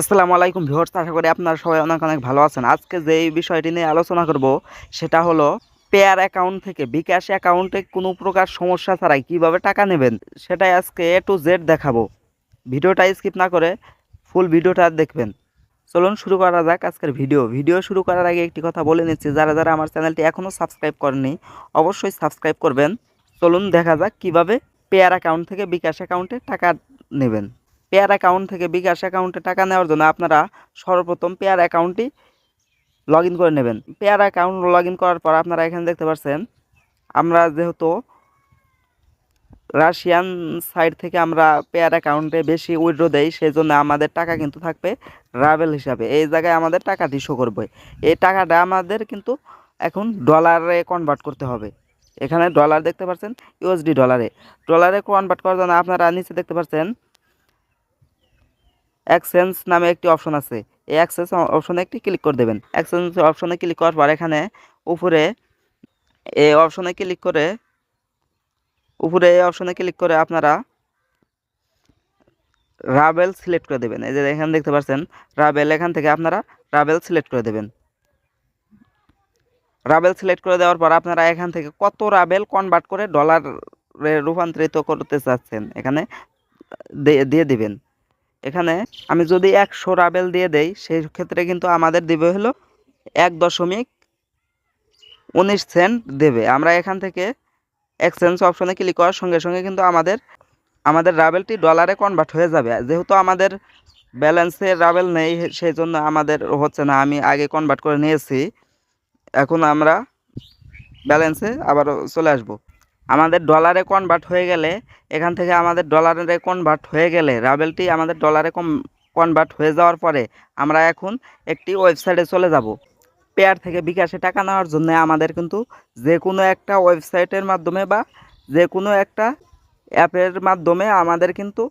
আসসালামু আলাইকুম ভিউয়ার্স, আশা করি আপনারা সবাই অনেক অনেক ভালো আছেন। আজকে যে বিষয়টি নিয়ে আলোচনা করব, সেটা হলো পেয়ার অ্যাকাউন্ট থেকে বিকাশ অ্যাকাউন্টে কোনো প্রকার সমস্যা ছাড়াই কীভাবে টাকা নেবেন, সেটাই আজকে এ টু জেড দেখাবো। ভিডিওটা স্কিপ না করে ফুল ভিডিওটা দেখবেন। চলুন শুরু করা যাক আজকের ভিডিও। ভিডিও শুরু করার আগে একটি কথা বলে নিচ্ছি, যারা যারা আমার চ্যানেলটি এখনও সাবস্ক্রাইব করেনি অবশ্যই সাবস্ক্রাইব করবেন। চলুন দেখা যাক কীভাবে পেয়ার অ্যাকাউন্ট থেকে বিকাশ অ্যাকাউন্টে টাকা নেবেন। পেয়ার অ্যাকাউন্ট থেকে বিকাশ অ্যাকাউন্টে টাকা নেওয়ার জন্য আপনারা সর্বপ্রথম পেয়ার অ্যাকাউন্টটি লগ করে নেবেন। পেয়ার অ্যাকাউন্ট লগ করার পর আপনারা এখানে দেখতে পাচ্ছেন আমরা যেহেতু রাশিয়ান সাইড থেকে আমরা পেয়ার অ্যাকাউন্টে বেশি উইড্রো দেই সেই জন্য আমাদের টাকা কিন্তু থাকবে রাবেল হিসাবে। এই জায়গায় আমাদের টাকাটি শো করবে। এই টাকাটা আমাদের কিন্তু এখন ডলারে কনভার্ট করতে হবে। এখানে ডলার দেখতে পাচ্ছেন ইউএসডি ডলারে ডলারে কনভার্ট করার জন্য আপনারা নিচে দেখতে পাচ্ছেন এক্সচেঞ্জ নামে একটি অপশন আছে। এই এক্সচেঞ্জ অপশনে একটি ক্লিক করে দেবেন। এক্সচেঞ্জ অপশনে ক্লিক করার পর এখানে উপরে এই অপশনে ক্লিক করে, উপরে এই অপশনে ক্লিক করে আপনারা রাবেল সিলেক্ট করে দেবেন। এই যে এখানে দেখতে পাচ্ছেন রাবেল এখান থেকে আপনারা রাবেল সিলেক্ট করে দেবেন। রাবেল সিলেক্ট করে দেওয়ার পর আপনারা এখান থেকে কত রাবেল কনভার্ট করে ডলারে রূপান্তরিত করতে চাচ্ছেন, এখানে দিয়ে দিবেন। এখানে আমি যদি একশো রাবেল দিয়ে দেই, সেই ক্ষেত্রে কিন্তু আমাদের দিবে হলো এক দশমিক উনিশ সেন্ট দেবে। আমরা এখান থেকে এক্সচেঞ্জ অপশনে ক্লিক করার সঙ্গে সঙ্গে কিন্তু আমাদের আমাদের রাবেলটি ডলারে কনভার্ট হয়ে যাবে। যেহেতু আমাদের ব্যালেন্সের রাবেল নেই, সেই জন্য আমাদের হচ্ছে না, আমি আগে কনভার্ট করে নিয়েছি। এখন আমরা ব্যালেন্সে আবার চলে আসব। আমাদের ডলারে কনভার্ট হয়ে গেলে এখান থেকে আমাদের ডলারে কনভার্ট হয়ে গেলে রাবেলটি আমাদের ডলারে কম কনভার্ট হয়ে যাওয়ার পরে আমরা এখন একটি ওয়েবসাইটে চলে যাব। পেয়ার থেকে বিকাশে টাকা নেওয়ার জন্য আমাদের কিন্তু যে কোনো একটা ওয়েবসাইটের মাধ্যমে বা যে কোনো একটা অ্যাপের মাধ্যমে আমাদের কিন্তু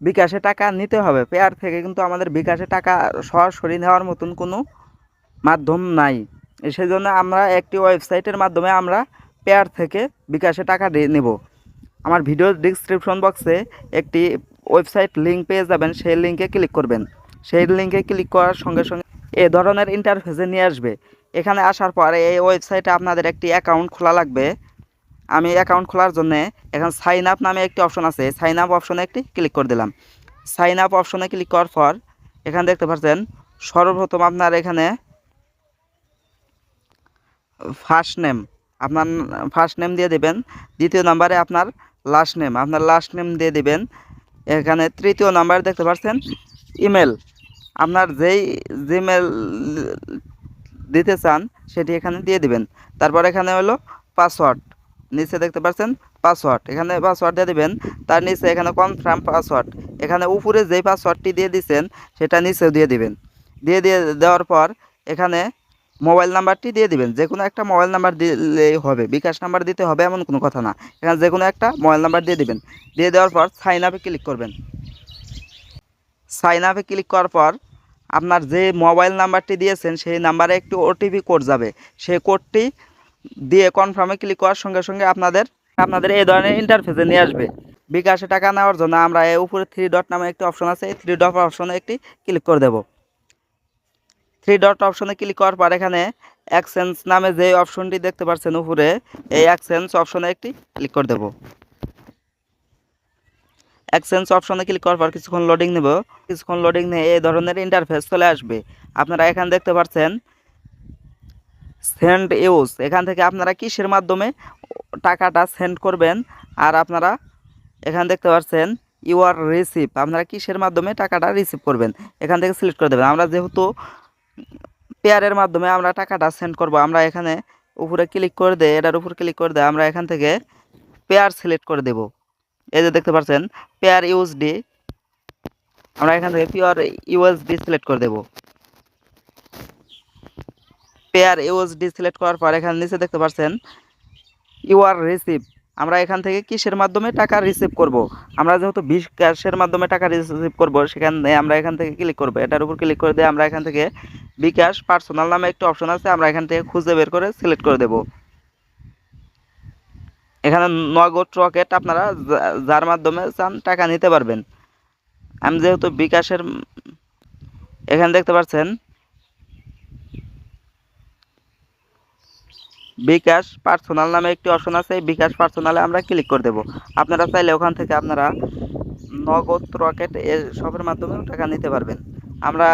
বিকাশে টাকা নিতে হবে। পেয়ার থেকে কিন্তু আমাদের বিকাশে টাকা সরাসরি নেওয়ার মতন কোনো মাধ্যম নাই। সেই জন্য আমরা একটি ওয়েবসাইটের মাধ্যমে আমরা পেয়ার থেকে বিকাশে টাকা নেব। আমার ভিডিও ডিসক্রিপশন বক্সে একটি ওয়েবসাইট লিঙ্ক পেয়ে যাবেন, সেই লিঙ্কে ক্লিক করবেন। সেই লিঙ্কে ক্লিক করার সঙ্গে সঙ্গে এ ধরনের ইন্টারফেসে নিয়ে আসবে। এখানে আসার পরে এই ওয়েবসাইটে আপনাদের একটি অ্যাকাউন্ট খোলা লাগবে। আমি অ্যাকাউন্ট খোলার জন্য এখন সাইন আপ নামে একটি অপশন আছে। সাইন আপ অপশনে একটি ক্লিক করে দিলাম। সাইন আপ অপশনে ক্লিক করার পর এখানে দেখতে পাচ্ছেন, সর্বপ্রথম আপনার এখানে ফার্স্ট নেম আপনার ফার্স্ট নেম দিয়ে দেবেন, দ্বিতীয় নাম্বারে আপনার লাস্ট নেম আপনার লাস্ট নেম দিয়ে দেবেন। এখানে তৃতীয় নাম্বার দেখতে পাচ্ছেন ইমেল আপনার যেই জিমেল দিতে চান, সেটি এখানে দিয়ে দিবেন। তারপর এখানে হলো পাসওয়ার্ড নিচে দেখতে পাচ্ছেন পাসওয়ার্ড এখানে পাসওয়ার্ড দিয়ে দেবেন, তার নিচে এখানে কনফার্ম পাসওয়ার্ড এখানে উপরে যেই পাসওয়ার্ডটি দিয়ে দিচ্ছেন, সেটা নিচেও দিয়ে দিবেন। দিয়ে দিয়ে দেওয়ার পর, এখানে মোবাইল নাম্বারটি দিয়ে দিবেন। যে কোনো একটা মোবাইল নাম্বার দিলেই হবে, বিকাশ নাম্বার দিতে হবে এমন কোনো কথা না। এখানে যে কোনো একটা মোবাইল নাম্বার দিয়ে দিবেন। দিয়ে দেওয়ার পর সাইন আপে ক্লিক করবেন। সাইন আপে ক্লিক করার পর আপনার যে মোবাইল নাম্বারটি দিয়েছেন, সেই নাম্বারে একটি ওটিপি কোড যাবে। সেই কোডটি দিয়ে কনফার্মে ক্লিক করার সঙ্গে সঙ্গে আপনাদের আপনাদের এই ধরনের ইন্টারফেসে নিয়ে আসবে। বিকাশে টাকা নেওয়ার জন্য আমরা উপরে থ্রি ডট নামে একটি অপশন আছে, এই থ্রি ডট অপশনে একটি ক্লিক করে দেবো। থ্রি ডট অপশনে ক্লিক করার পর এখানে অ্যাকসেন্স নামে যে অপশনটি দেখতে পাচ্ছেন উপরে, এই অ্যাকসেন্স অপশনে একটি ক্লিক করে দেব। অ্যাকসেন্স অপশনে ক্লিক করার পর কিছুক্ষণ লোডিং নেব। কিছুক্ষণ লোডিং নিয়ে এই ধরনের ইন্টারফেস চলে আসবে। আপনারা এখানে দেখতে পাচ্ছেন সেন্ড ইউজ এখান থেকে আপনারা কিসের মাধ্যমে টাকাটা সেন্ড করবেন? আর আপনারা এখানে দেখতে পাচ্ছেন ইউআর রিসিভ আপনারা কিসের মাধ্যমে টাকাটা রিসিভ করবেন? এখান থেকে সিলেক্ট করে দেবেন। আমরা যেহেতু পেয়ারের মাধ্যমে আমরা টাকাটা সেন্ড করব। আমরা এখানে উপরে ক্লিক করে দেয় এটার উপর ক্লিক করে দেয় আমরা এখান থেকে পেয়ার সিলেক্ট করে দেব। এই যে দেখতে পাচ্ছেন পেয়ার ইউএসডি আমরা এখান থেকে পিওর ইউএসডি সিলেক্ট করে দেব। পেয়ার ইউএসডি সিলেক্ট করার পর এখানে নিচে দেখতে পাচ্ছেন ইউআর রিসিভ আমরা এখান থেকে কিসের মাধ্যমে টাকা রিসিভ করব? আমরা যেহেতু বিশ ক্যাশের মাধ্যমে টাকা রিসিভ করব, সেখানে আমরা এখান থেকে ক্লিক করব। এটার উপর ক্লিক করে দিয়ে আমরা এখান থেকে বিকাশ পার্সোনাল নামে একটি অপশন আছে, আমরা এখান থেকে খুঁজে বের করে সিলেক্ট করে দেব। এখানে নগদ রকেট আপনারা যার মাধ্যমে চান টাকা নিতে পারবেন। আমি যেহেতু বিকাশের এখানে দেখতে পাচ্ছেন বিকাশ পার্সোনাল নামে একটি অপশন আছে বিকাশ পার্সোনালে আমরা ক্লিক করে দেব। আপনারা চাইলে ওখান থেকে আপনারা নগদ রকেট সবের মাধ্যমেও টাকা নিতে পারবেন। আমরা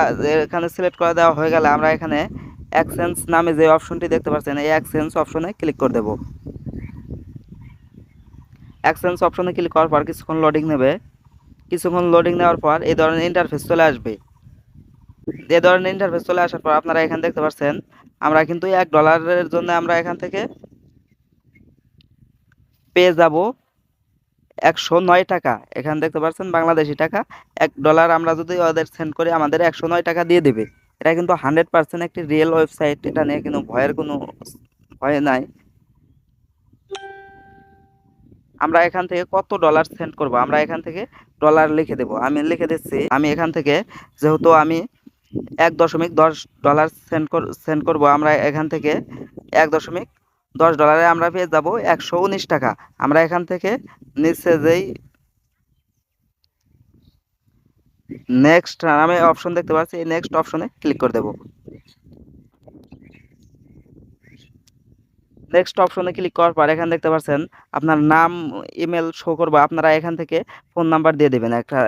এখানে সিলেক্ট করে দেওয়া হয়ে গেলে আমরা এখানে এক্সচেঞ্জ নামে যে অপশনটি দেখতে পাচ্ছেন, এই এক্সচেঞ্জ অপশনে ক্লিক করে দেব। এক্সচেঞ্জ অপশনে ক্লিক করার পর কিছুক্ষণ লোডিং নেবে। কিছুক্ষণ লোডিং নেওয়ার পর এই ধরনের ইন্টারফেস চলে আসবে। এ ধরনের ইন্টারফেস চলে আসার পর আপনারা এখানে দেখতে পাচ্ছেন আমরা কিন্তু এক ডলারের জন্য আমরা এখান থেকে পেয়ে যাব একশো নয় টাকা। এখানে দেখতে পাচ্ছেন বাংলাদেশি টাকা। এক ডলার আমরা যদি ওদের সেন্ড করি, আমাদের একশো নয় টাকা দিয়ে দেবে। এটা কিন্তু হান্ড্রেড পার্সেন্ট একটি রিয়েল ওয়েবসাইট এটা নিয়ে কিন্তু ভয়ের কোনো ভয় নাই। আমরা এখান থেকে কত ডলার সেন্ড করব? আমরা এখান থেকে ডলার লিখে দেব। আমি লিখে দিচ্ছি, আমি এখান থেকে যেহেতু আমি এক দশমিক দশ ডলার সেন্ড কর সেন্ড করব। আমরা এখান থেকে এক দশমিক দশ ডলারে আমরা পেয়ে যাব একশো উনিশ টাকা। আমরা এখান থেকে নিচে যেই নেক্সট নামে অপশন দেখতে পাচ্ছি, এই নেক্সট অপশনে ক্লিক করে দেব। নেক্সট অপশনে ক্লিক করার পর এখানে দেখতে পাচ্ছেন, আপনার নাম ইমেল শো করব। আপনারা এখান থেকে ফোন নাম্বার দিয়ে দেবেন। একটা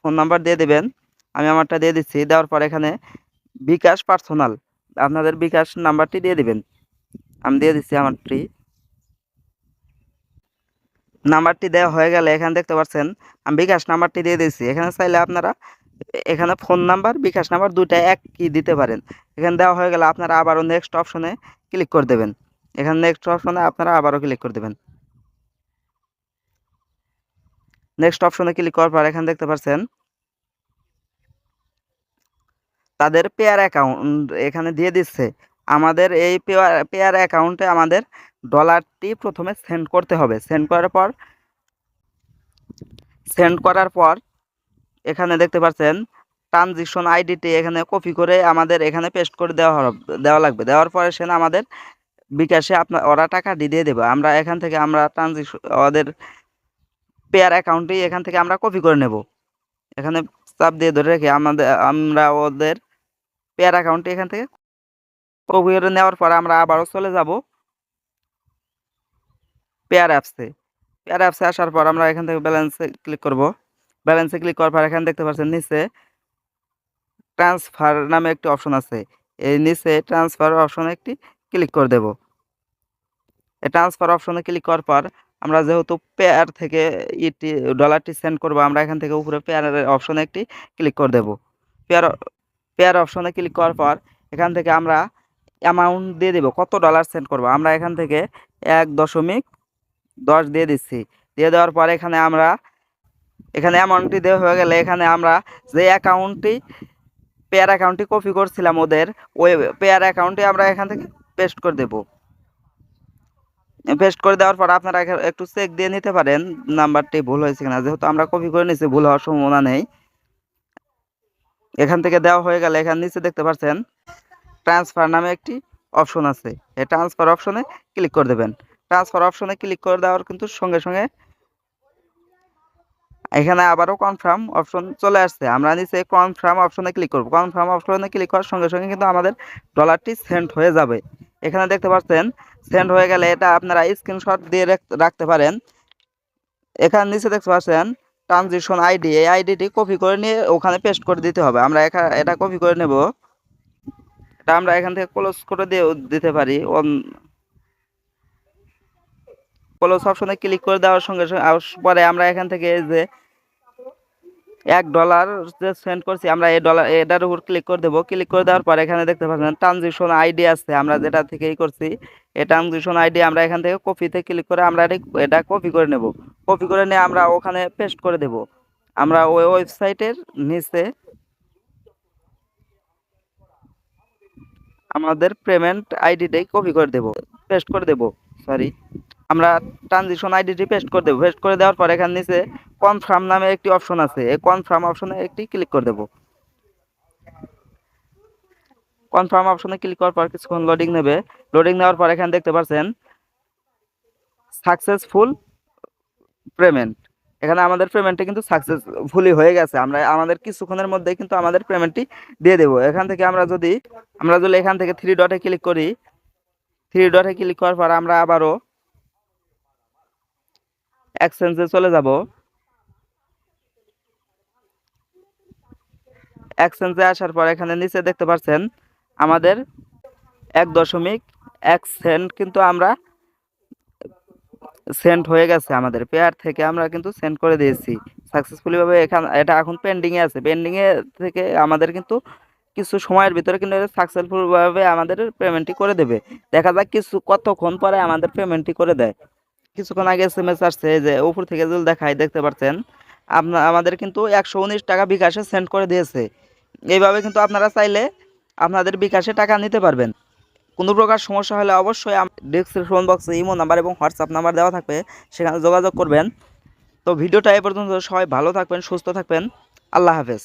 ফোন নাম্বার দিয়ে দেবেন। আমি আমারটা দিয়ে দিচ্ছি। দেওয়ার পর এখানে বিকাশ পার্সোনাল। আপনাদের বিকাশ নাম্বারটি দিয়ে দিবেন। আমি দিয়ে দিচ্ছি আমারটি নাম্বারটি দেওয়া হয়ে গেলে এখানে দেখতে পাচ্ছেন, আমি বিকাশ নাম্বারটি দিয়ে দিচ্ছি। এখানে চাইলে আপনারা এখানে ফোন নাম্বার বিকাশ নাম্বার দুইটা এক কি দিতে পারেন। এখানে দেওয়া হয়ে গেলে আপনারা আবারও নেক্সট অপশনে ক্লিক করে দেবেন। এখানে নেক্সট অপশনে আপনারা আবারও ক্লিক করে দেবেন। নেক্সট অপশনে ক্লিক করার পর এখানে দেখতে পাচ্ছেন তাদের পেয়ার অ্যাকাউন্ট এখানে দিয়ে দিচ্ছে। আমাদের এই পেয়ার পেয়ার অ্যাকাউন্টে আমাদের ডলারটি প্রথমে সেন্ড করতে হবে। সেন্ড করার পর সেন্ড করার পর এখানে দেখতে পাচ্ছেন ট্রানজিশন আইডিটি এখানে কপি করে আমাদের এখানে পেস্ট করে দেওয়া দেওয়া লাগবে। দেওয়ার পরে সে আমাদের বিকাশে আপনার, ওরা টাকা দিয়ে দেবে। আমরা এখান থেকে আমরা ট্রানজিশন ওদের পেয়ার অ্যাকাউন্টটি এখান থেকে আমরা কপি করে নেব। এখানে চাপ দিয়ে ধরে রেখে আমাদের, আমরা ওদের পেয়ার অ্যাকাউন্টটি এখান থেকে কপি নেওয়ার পর আমরা আবারও চলে যাব পেয়ার অ্যাপসে পেয়ার অ্যাপসে আসার পর আমরা এখান থেকে ব্যালেন্সে ক্লিক করব। ব্যালেন্সে ক্লিক করার পর এখানে দেখতে পাচ্ছেন নিচে ট্রান্সফার নামে একটি অপশন আছে। এই নিচে ট্রান্সফার অপশনে একটি ক্লিক করে দেব। এই ট্রান্সফার অপশনে ক্লিক করার পর আমরা যেহেতু পেয়ার থেকে ইটি ডলারটি সেন্ড করব, আমরা এখান থেকে উপরে পেয়ারের অপশনে একটি ক্লিক করে দেব। পেয়ার পেয়ার অপশনে ক্লিক করার পর এখান থেকে আমরা অ্যামাউন্ট দিয়ে দেব, কত ডলার সেন্ড করব? আমরা এখান থেকে এক দশমিক দশ দিয়ে দিচ্ছি। দিয়ে দেওয়ার পর এখানে আমরা, এখানে অ্যামাউন্টটি দেওয়া হয়ে গেলে এখানে আমরা যে অ্যাকাউন্টটি পেয়ার অ্যাকাউন্টটি কপি করছিলাম ওদের, ওই পেয়ার অ্যাকাউন্টটি আমরা এখান থেকে পেস্ট করে দেব। পেস্ট করে দেওয়ার পর আপনারা একটু চেক দিয়ে নিতে পারেন। নাম্বারটি ভুল হয়েছে কিনা, যেহেতু আমরা কপি করে নিয়েছি, ভুল হওয়ার সম্ভাবনা নেই। এখান থেকে দেওয়া হয়ে গেলে এখানে নিচে দেখতে পাচ্ছেন ট্রান্সফার নামে একটি অপশন আছে। এই ট্রান্সফার অপশনে ক্লিক করে দেবেন। ট্রান্সফার অপশনে ক্লিক করে দেওয়ার কিন্তু সঙ্গে সঙ্গে এখানে আবারও কনফার্ম অপশন চলে আসছে। আমরা নিচে কনফার্ম অপশনে ক্লিক করব। কনফার্ম অপশনে ক্লিক করার সঙ্গে সঙ্গে কিন্তু আমাদের ডলারটি সেন্ড হয়ে যাবে। এখানে দেখতে পাচ্ছেন সেন্ড হয়ে গেলে এটা আপনারা স্ক্রিনশট দিয়ে রাখতে পারেন। এখানে নিচে দেখতে পাচ্ছেন ট্রানজিশন আইডি এই আইডিটি কপি করে নিয়ে ওখানে পেস্ট করে দিতে হবে। আমরা এটা কপি করে নেব। এটা আমরা এখান থেকে ক্লোজ করে দিয়ে দিতে পারি। ক্লোজ অপশনে ক্লিক করে দেওয়ার সঙ্গে সঙ্গে পরে আমরা এখান থেকে যে এক ডলার সেন্ড করছি, আমরা এই ডলার এটার উপর ক্লিক করে দেবো। ক্লিক করে দেওয়ার পর এখানে দেখতে পাচ্ছেন ট্রানজিশন আইডি আছে, আমরা যেটা থেকেই করছি, এই ট্রানজিশন আইডি আমরা এখান থেকে কপিতে ক্লিক করে আমরা এটা কপি করে নেব। কপি করে নিয়ে আমরা ওখানে পেস্ট করে দেব। আমরা ওই ওয়েবসাইটের নিচে আমাদের পেমেন্ট আইডিটাই কপি করে দেব পেস্ট করে দেব সরি আমরা ট্রানজিশন আইডিটি পেস্ট করে দেবো পেস্ট করে দেওয়ার পর এখানে নিচে কনফার্ম নামে একটি অপশন আছে। এই কনফার্ম অপশনে একটি ক্লিক করে দেব। কনফার্ম অপশনে ক্লিক করার পর কিছুক্ষণ লোডিং নেবে। লোডিং নেওয়ার পর এখানে দেখতে পাচ্ছেন সাকসেসফুল পেমেন্ট এখানে আমাদের পেমেন্টটা কিন্তু সাকসেসফুলি হয়ে গেছে। আমরা, আমাদের কিছুক্ষণের মধ্যে কিন্তু আমাদের পেমেন্টটি দিয়ে দেবো। এখান থেকে আমরা যদি আমরা যদি এখান থেকে থ্রি ডটে ক্লিক করি থ্রি ডটে ক্লিক করার পর আমরা আবারও এক্সচেঞ্জে চলে যাব। এক্সচেঞ্জে আসার পর এখানে নিচে দেখতে পাচ্ছেন আমাদের এক দশমিক এক সেন্ট কিন্তু আমরা সেন্ট হয়ে গেছে আমাদের। পেয়ার থেকে আমরা কিন্তু সেন্ড করে দিয়েছি। সাকসেসফুলি ভাবে এখানে, এটা এখন পেন্ডিংয়ে আছে। পেন্ডিংয়ে থেকে আমাদের কিন্তু কিছু সময়ের ভিতরে কিন্তু সাকসেসফুল ভাবে আমাদের পেমেন্টটি করে দেবে। দেখা যাক কিছু, কতক্ষণ পরে আমাদের পেমেন্টটি করে দেয়। কিছুক্ষণ আগে এস এম এস আসছে যে উপর থেকে যদি দেখায় দেখতে পাচ্ছেন আপনার আমাদের কিন্তু একশো উনিশ টাকা বিকাশে সেন্ড করে দিয়েছে। এইভাবে কিন্তু আপনারা চাইলে আপনাদের বিকাশে টাকা নিতে পারবেন। কোনো প্রকার সমস্যা হলে অবশ্যই ডিসক্রিপশন বক্সে ইমো নাম্বার এবং হোয়াটসঅ্যাপ নাম্বার দেওয়া থাকবে, সেখানে যোগাযোগ করবেন। তো ভিডিওটা এ পর্যন্ত সবাই ভালো থাকবেন, সুস্থ থাকবেন। আল্লাহ হাফেজ।